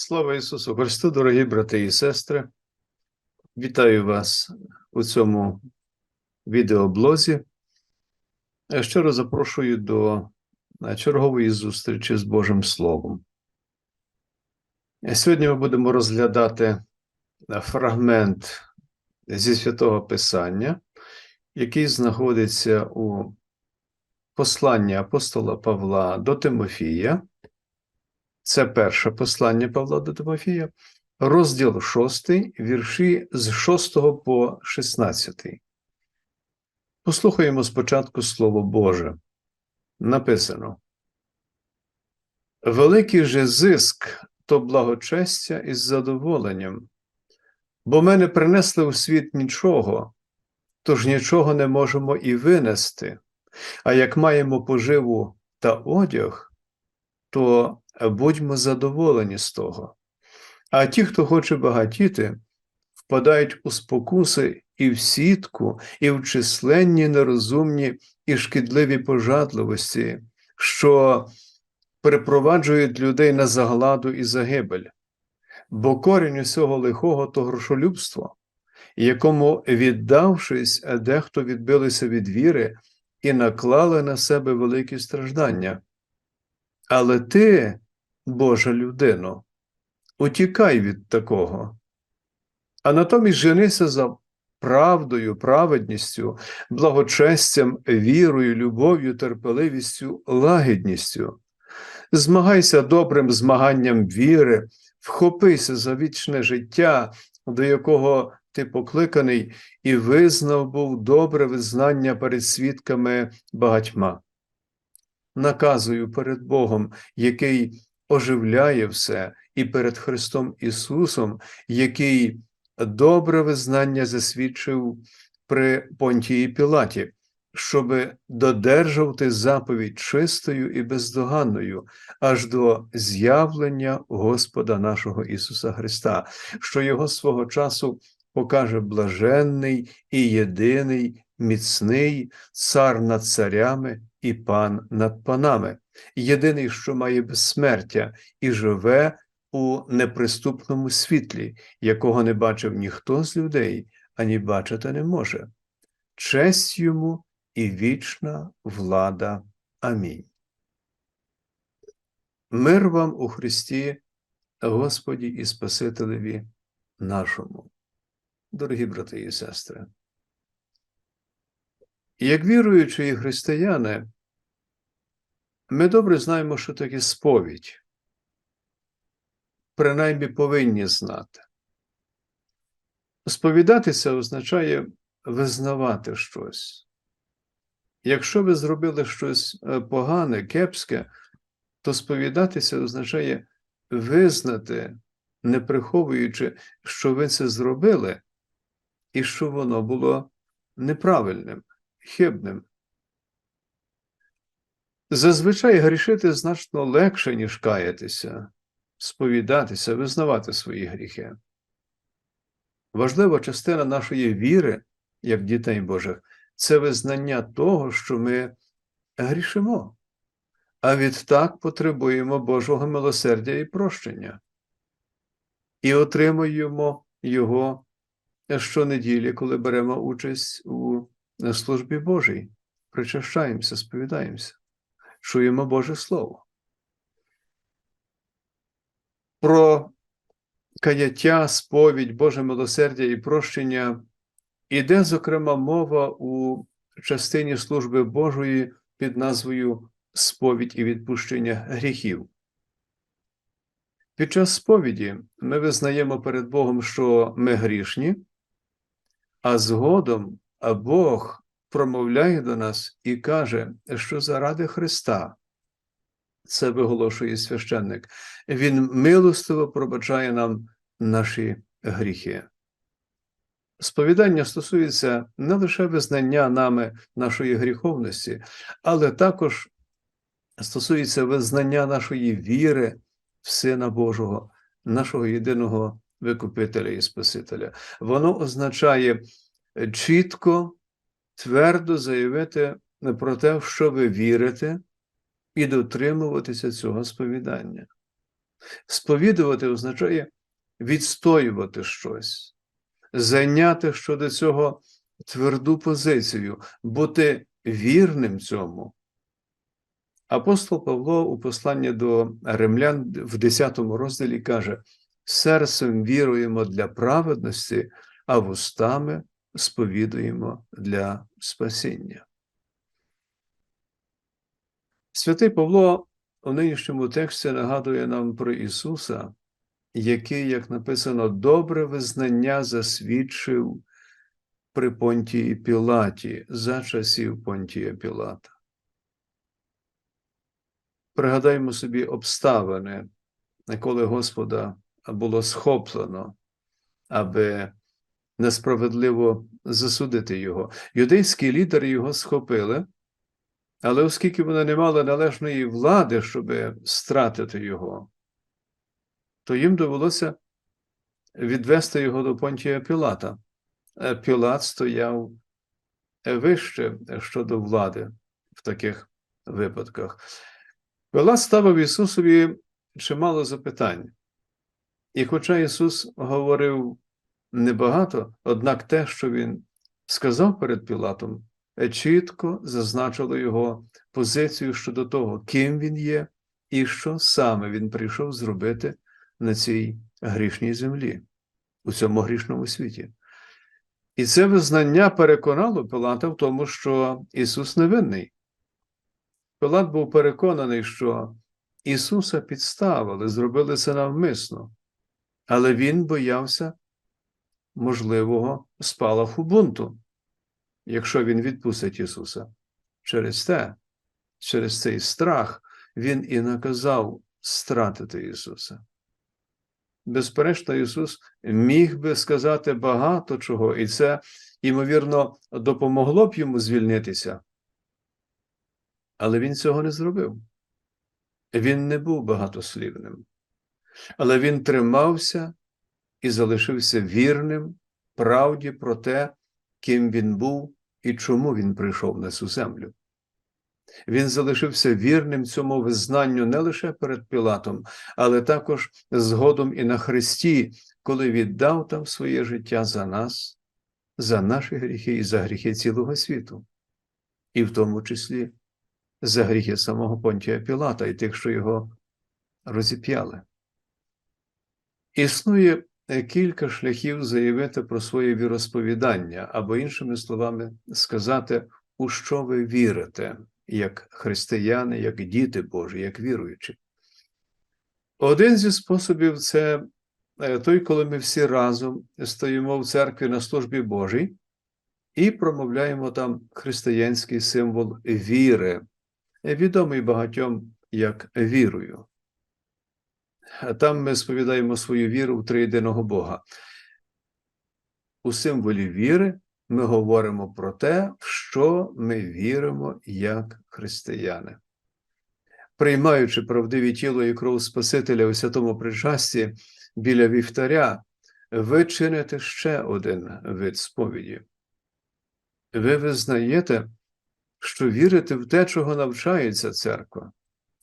Слава Ісусу Христу, дорогі брати і сестри. Вітаю вас у цьому відеоблозі. Я Щиро запрошую до чергової зустрічі з Божим Словом. Сьогодні ми будемо розглядати фрагмент зі святого Писання, який знаходиться у посланні апостола Павла до Тимофія. Це перше послання Павла до Тимофія, розділ 6, вірші з 6 по 16. Послухаємо спочатку Слово Боже. Написано: Великий же зиск то благочестя із задоволенням, бо ми не принесли у світ нічого, тож нічого не можемо і винести. А як маємо поживу та одяг, то будьмо задоволені з того. А ті, хто хоче багатіти, впадають у спокуси і в сітку, і в численні нерозумні і шкідливі пожадливості, що припроваджують людей на загладу і загибель. Бо корінь усього лихого то грошолюбство, якому, віддавшись, дехто відбилися від віри і наклали на себе великі страждання. Але ти, Божа людино, утікай від такого, а натомість женися за правдою, праведністю, благочестям, вірою, любов'ю, терпеливістю, лагідністю. Змагайся добрим змаганням віри, вхопися за вічне життя, до якого ти покликаний, і визнав був добре визнання перед свідками багатьма наказую перед Богом, який оживляє все, і перед Христом Ісусом, який добре визнання засвідчив при Понтії Пілаті, щоби додержав ти заповідь чистою і бездоганною, аж до з'явлення Господа нашого Ісуса Христа, що Його свого часу покаже блаженний і єдиний, міцний цар над царями і пан над панами, єдиний, що має безсмертя і живе у неприступному світлі, якого не бачив ніхто з людей, ані бачити не може. Честь йому і вічна влада. Амінь. Мир вам у Христі, Господі і Спасителеві нашому. Дорогі брати і сестри. Як віруючі і християни, ми добре знаємо, що таке сповідь. Принаймні повинні знати. Сповідатися означає визнавати щось. Якщо ви зробили щось е, погане, кепське, то сповідатися означає визнати, не приховуючи, що ви це зробили, і що воно було неправильним хибним. Зазвичай грішити значно легше, ніж каятися, сповідатися, визнавати свої гріхи. Важлива частина нашої віри, як дітей Божих, це визнання того, що ми грішимо, а відтак потребуємо Божого милосердя і прощення, і отримуємо Його щонеділі, коли беремо участь у на службі Божій, причащаємося, сповідаємося, чуємо Боже Слово. Про каяття, сповідь, Боже милосердя і прощення іде, зокрема, мова у частині служби Божої під назвою Сповідь і відпущення гріхів. Під час сповіді ми визнаємо перед Богом, що ми грішні, а згодом Бог промовляє до нас і каже, що заради Христа, це виголошує священник, Він милостиво пробачає нам наші гріхи. Сповідання стосується не лише визнання нами нашої гріховності, але також стосується визнання нашої віри в Сина Божого, нашого єдиного Викупителя і Спасителя. Воно означає чітко, твердо заявити про те, в що ви вірите, і дотримуватися цього сповідання. Сповідувати означає відстоювати щось, зайняти щодо цього тверду позицію, бути вірним цьому. Апостол Павло у посланні до римлян в 10 розділі каже: серцем віруємо для праведності, а вустами сповідуємо для спасіння. Святий Павло у нинішньому тексті нагадує нам про Ісуса, який, як написано, добре визнання засвідчив при Понтії Пілаті за часів Понтія Пілата. Пригадаймо собі обставини, коли Господа було схоплено, аби несправедливо засудити його. Юдейські лідери його схопили, але оскільки вони не мали належної влади, щоб стратити його, то їм довелося відвести його до Понтія Пілата. Пілат стояв вище щодо влади в таких випадках. Пилат ставив Ісусові чимало запитань. І хоча Ісус говорив небагато, однак те, що Він сказав перед Пілатом, чітко зазначило його позицію щодо того, ким він є і що саме він прийшов зробити на цій грішній землі, у цьому грішному світі. І це визнання переконало Пилата в тому, що Ісус невинний. Пилат був переконаний, що Ісуса підставили, зробили це навмисно, але Він боявся можливого спалаху бунту, якщо Він відпустить Ісуса. Через те, через цей страх, Він і наказав стратити Ісуса. Безперечно, Ісус міг би сказати багато чого, і це, ймовірно, допомогло б йому звільнитися. Але він цього не зробив. Він не був багатослівним, але він тримався і залишився вірним правді про те, ким він був і чому він прийшов на цю землю. Він залишився вірним цьому визнанню не лише перед Пілатом, але також згодом і на Христі, коли віддав там своє життя за нас, за наші гріхи і за гріхи цілого світу, і в тому числі за гріхи самого Понтія Пілата і тих, що його розіп'яли. Існує кілька шляхів заявити про своє віросповідання, або, іншими словами, сказати, у що ви вірите, як християни, як діти Божі, як віруючі. Один зі способів це той, коли ми всі разом стоїмо в церкві на службі Божій і промовляємо там християнський символ віри, відомий багатьом як вірою. Там ми сповідаємо свою віру в триєдиного Бога. У символі віри ми говоримо про те, в що ми віримо як християни. Приймаючи правдиві тіло і кров Спасителя у святому причасті біля вівтаря, ви чините ще один вид сповіді. Ви визнаєте, що вірите в те, чого навчається церква,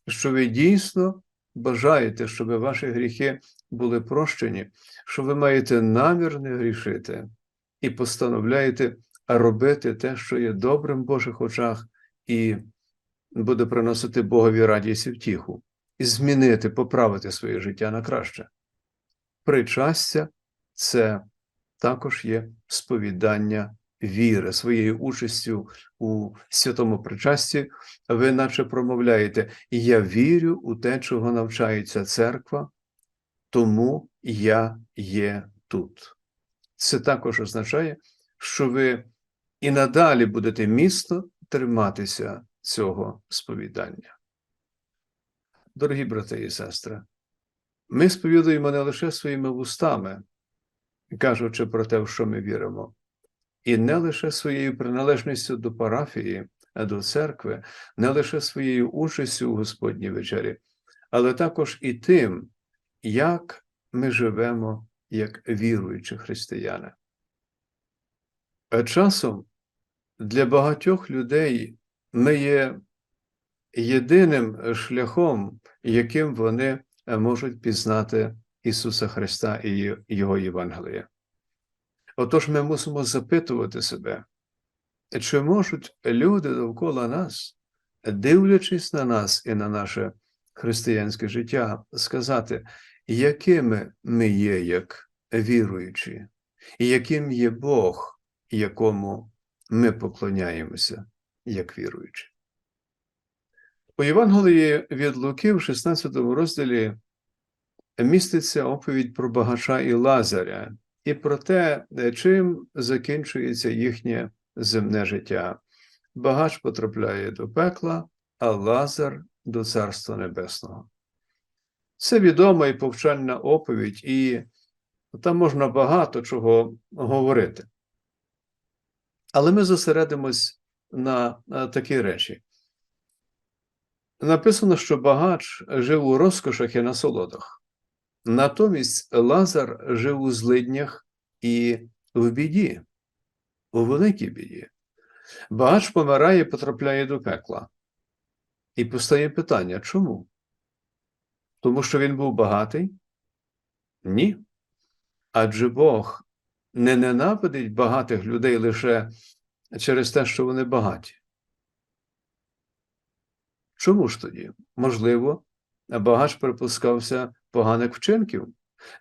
що ви дійсно бажаєте, щоб ваші гріхи були прощені, що ви маєте намір не грішити і постановляєте робити те, що є добрим в Божих очах, і буде приносити Богові радість і втіху, і змінити, поправити своє життя на краще. Причастя це також є сповідання віри, своєю участю у святому причасті, ви наче промовляєте, я вірю у те, чого навчається церква, тому я є тут. Це також означає, що ви і надалі будете місто триматися цього сповідання. Дорогі брати і сестри, ми сповідуємо не лише своїми вустами, кажучи про те, в що ми віримо, і не лише своєю приналежністю до парафії, до церкви, не лише своєю участю у Господній вечері, але також і тим, як ми живемо як віруючі християни. Часом для багатьох людей ми є єдиним шляхом, яким вони можуть пізнати Ісуса Христа і Його Євангелія. Отож, ми мусимо запитувати себе, чи можуть люди довкола нас, дивлячись на нас і на наше християнське життя, сказати, якими ми є як віруючі, і яким є Бог, якому ми поклоняємося як віруючі. У Євангелії від Луки в 16 розділі міститься оповідь про багача і Лазаря і про те, чим закінчується їхнє земне життя. Багач потрапляє до пекла, а Лазар до Царства Небесного. Це відома і повчальна оповідь, і там можна багато чого говорити. Але ми зосередимось на, на такі речі. Написано, що багач жив у розкошах і насолодах. Натомість Лазар жив у злиднях і в біді, у великій біді. Багач помирає і потрапляє до пекла. І постає питання чому? Тому що він був багатий? Ні. Адже Бог не ненавидить багатих людей лише через те, що вони багаті. Чому ж тоді? Можливо, багач припускався поганих вчинків,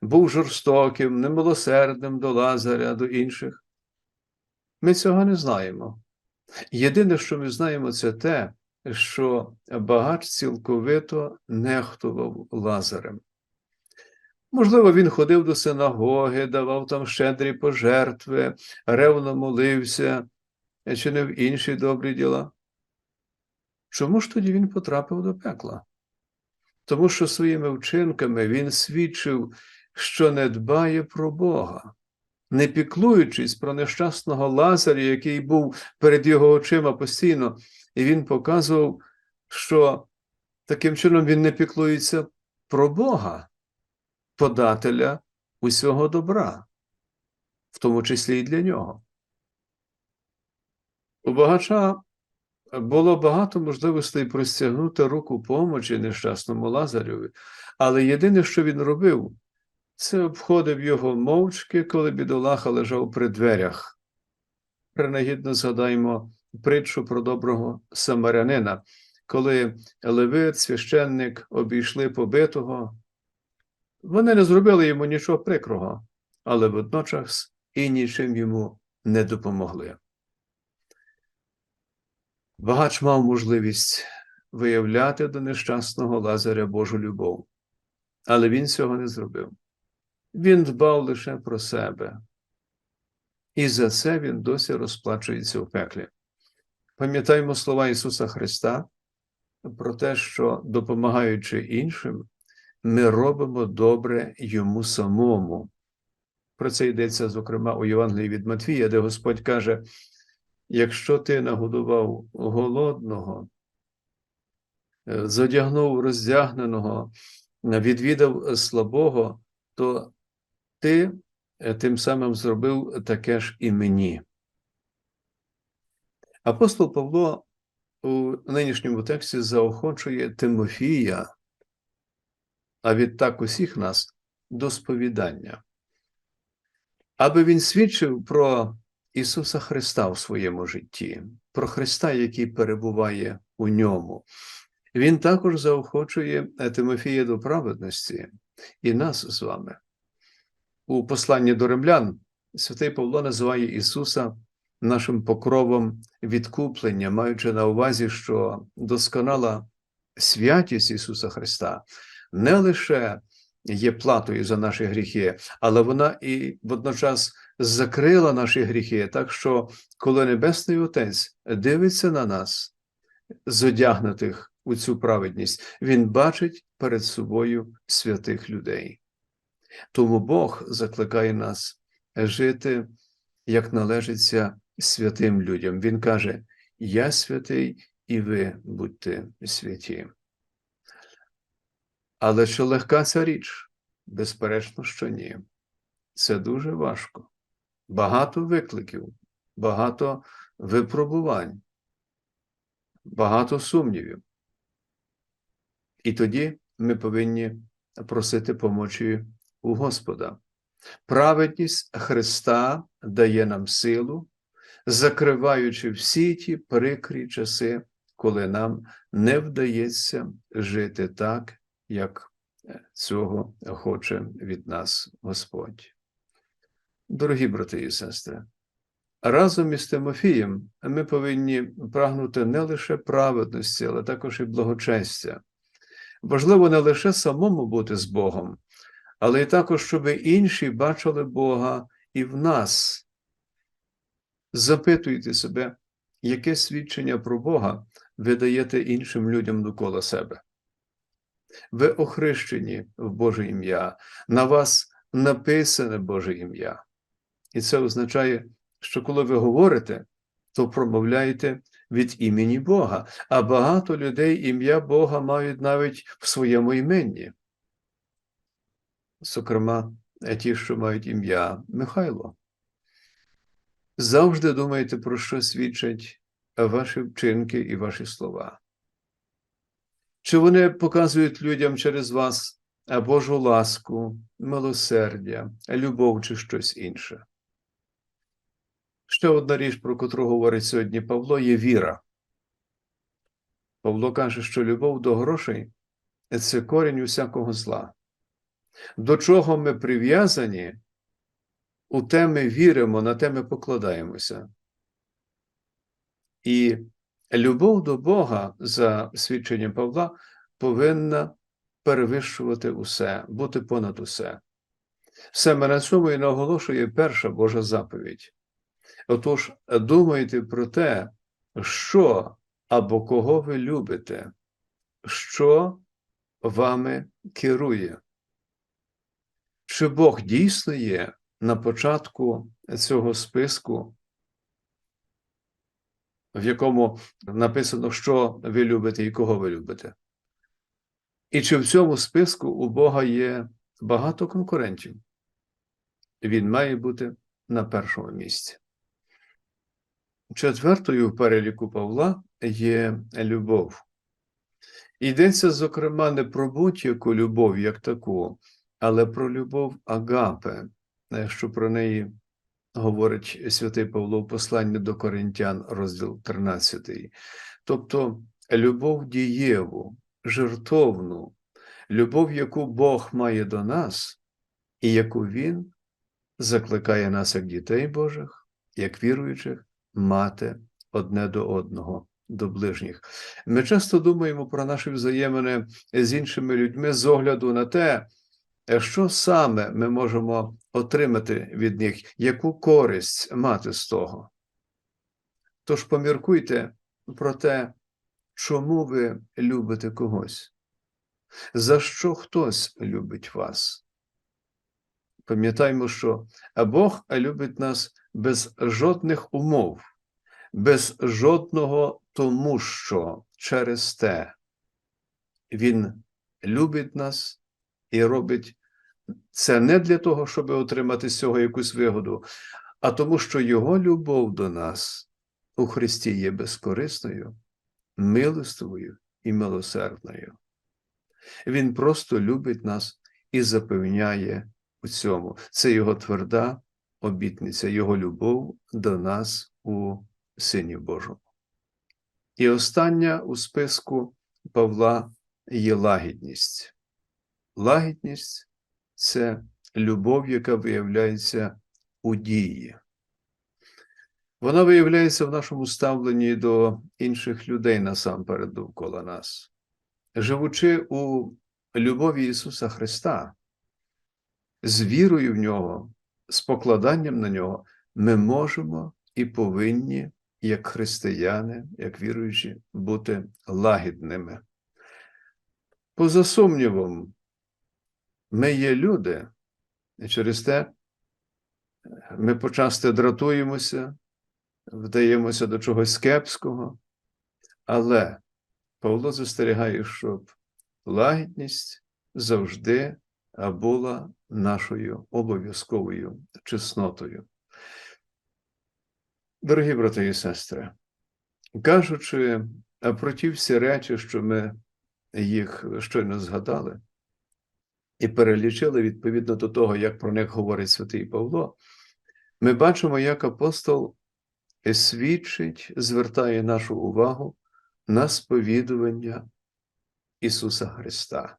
був жорстоким, немилосердним до Лазаря, до інших. Ми цього не знаємо. Єдине, що ми знаємо, це те, що багач цілковито нехтував Лазарем. Можливо, він ходив до синагоги, давав там щедрі пожертви, ревно молився, чинив інші добрі діла. Чому ж тоді він потрапив до пекла? Тому що своїми вчинками він свідчив, що не дбає про Бога, не піклуючись про нещасного Лазаря, який був перед його очима постійно, і він показував, що таким чином він не піклується про Бога, подателя усього добра, в тому числі і для нього. У багача було багато можливостей простягнути руку помочі нещасному Лазареві, але єдине, що він робив, це обходив його мовчки, коли бідолаха лежав при дверях. Принагідно згадаймо притчу про доброго самарянина, коли левит, священник обійшли побитого. Вони не зробили йому нічого прикрого, але водночас і нічим йому не допомогли. Багач мав можливість виявляти до нещасного Лазаря Божу любов, але він цього не зробив. Він дбав лише про себе, і за це він досі розплачується у пеклі. Пам'ятаємо слова Ісуса Христа про те, що, допомагаючи іншим, ми робимо добре йому самому. Про це йдеться, зокрема, у Євангелії від Матвія, де Господь каже: якщо ти нагодував голодного, е, задягнув роздягненого, відвідав слабого, то ти е, тим самим зробив таке ж і мені. Апостол Павло у нинішньому тексті заохочує Тимофія, а відтак усіх нас до сповідання, аби він свідчив про Ісуса Христа в своєму житті, про Христа, який перебуває у ньому. Він також заохочує Тимофія до праведності і нас з вами. У посланні до римлян святий Павло називає Ісуса нашим покровом відкуплення, маючи на увазі, що досконала святість Ісуса Христа не лише є платою за наші гріхи, але вона і водночас закрила наші гріхи, так що, коли Небесний Отець дивиться на нас, зодягнутих у цю праведність, Він бачить перед собою святих людей. Тому Бог закликає нас жити, як належиться святим людям. Він каже: Я святий, і ви будьте святі. Але чи легка ця річ? Безперечно, що ні. Це дуже важко. Багато викликів, багато випробувань, багато сумнівів. І тоді ми повинні просити помочі у Господа. Праведність Христа дає нам силу, закриваючи всі ті прикрі часи, коли нам не вдається жити так, як цього хоче від нас Господь. Дорогі брати і сестри, разом із Тимофієм ми повинні прагнути не лише праведності, але також і благочестя. Важливо не лише самому бути з Богом, але й також, щоб інші бачили Бога і в нас. Запитуйте себе, яке свідчення про Бога ви даєте іншим людям довкола себе. Ви охрещені в Боже ім'я, на вас написане Боже ім'я. І це означає, що коли ви говорите, то промовляєте від імені Бога, а багато людей ім'я Бога мають навіть в своєму іменні. Зокрема, ті, що мають ім'я Михайло. Завжди думайте, про що свідчать ваші вчинки і ваші слова. Чи вони показують людям через вас Божу ласку, милосердя, любов чи щось інше? Ще одна річ, про котру говорить сьогодні Павло, є віра. Павло каже, що любов до грошей це корінь усякого зла. До чого ми прив'язані, у те ми віримо, на те ми покладаємося. І любов до Бога, за свідченням Павла, повинна перевищувати усе, бути понад усе. Саме на цьому і наголошує перша Божа заповідь. Отож, думайте про те, що або кого ви любите, що вами керує. Чи Бог дійсно є на початку цього списку, в якому написано, що ви любите і кого ви любите? І чи в цьому списку у Бога є багато конкурентів? Він має бути на першому місці. Четвертою в переліку Павла є любов. Йдеться, зокрема, не про будь-яку любов як таку, але про любов Агапе, що про неї говорить святий Павло в посланні до Коринтян, розділ 13. Тобто любов дієву, жертовну, любов, яку Бог має до нас, і яку Він закликає нас, як дітей Божих, як віруючих мати одне до одного, до ближніх. Ми часто думаємо про наші взаємини з іншими людьми з огляду на те, що саме ми можемо отримати від них, яку користь мати з того. Тож поміркуйте про те, чому ви любите когось, за що хтось любить вас. Пам'ятаймо, що Бог любить нас без жодних умов, без жодного тому, що через те Він любить нас і робить це не для того, щоб отримати з цього якусь вигоду, а тому, що Його любов до нас у Христі є безкорисною, милостивою і милосердною. Він просто любить нас і запевняє у цьому. Це Його тверда обітниця, Його любов до нас у Сині Божому. І остання у списку Павла є лагідність. Лагідність це любов, яка виявляється у дії. Вона виявляється в нашому ставленні до інших людей насамперед довкола нас. Живучи у любові Ісуса Христа, з вірою в Нього, з покладанням на Нього, ми можемо і повинні, як християни, як віруючі, бути лагідними. Поза сумнівом, ми є люди, і через те ми почасти дратуємося, вдаємося до чогось кепського, але Павло застерігає, щоб лагідність завжди була нашою обов'язковою чеснотою. Дорогі брати і сестри, кажучи про ті всі речі, що ми їх щойно згадали, і перелічили відповідно до того, як про них говорить святий Павло, ми бачимо, як апостол свідчить, звертає нашу увагу на сповідування Ісуса Христа.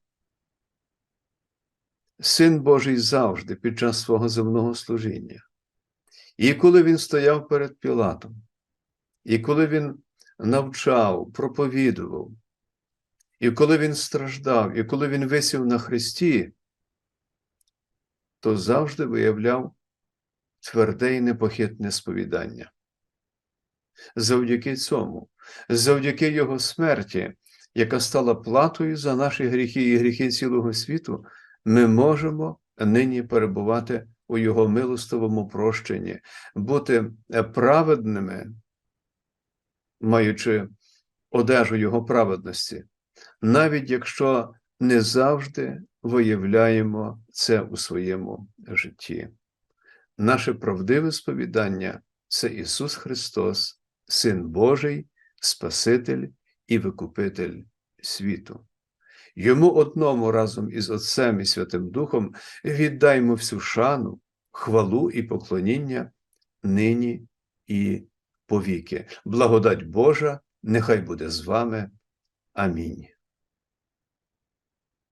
Син Божий завжди під час свого земного служіння. І коли він стояв перед Пілатом, і коли він навчав, проповідував, і коли він страждав, і коли він висів на Христі, то завжди виявляв тверде і непохитне сповідання. Завдяки цьому, завдяки Його смерті, яка стала платою за наші гріхи і гріхи цілого світу, ми можемо нині перебувати у Його милостивому прощенні, бути праведними, маючи одежу Його праведності, навіть якщо не завжди виявляємо це у своєму житті. Наше правдиве сповідання це Ісус Христос, Син Божий, Спаситель і Викупитель світу. Йому одному разом із Отцем і Святим Духом віддаймо всю шану, хвалу і поклоніння нині і повіки. Благодать Божа, нехай буде з вами. Амінь.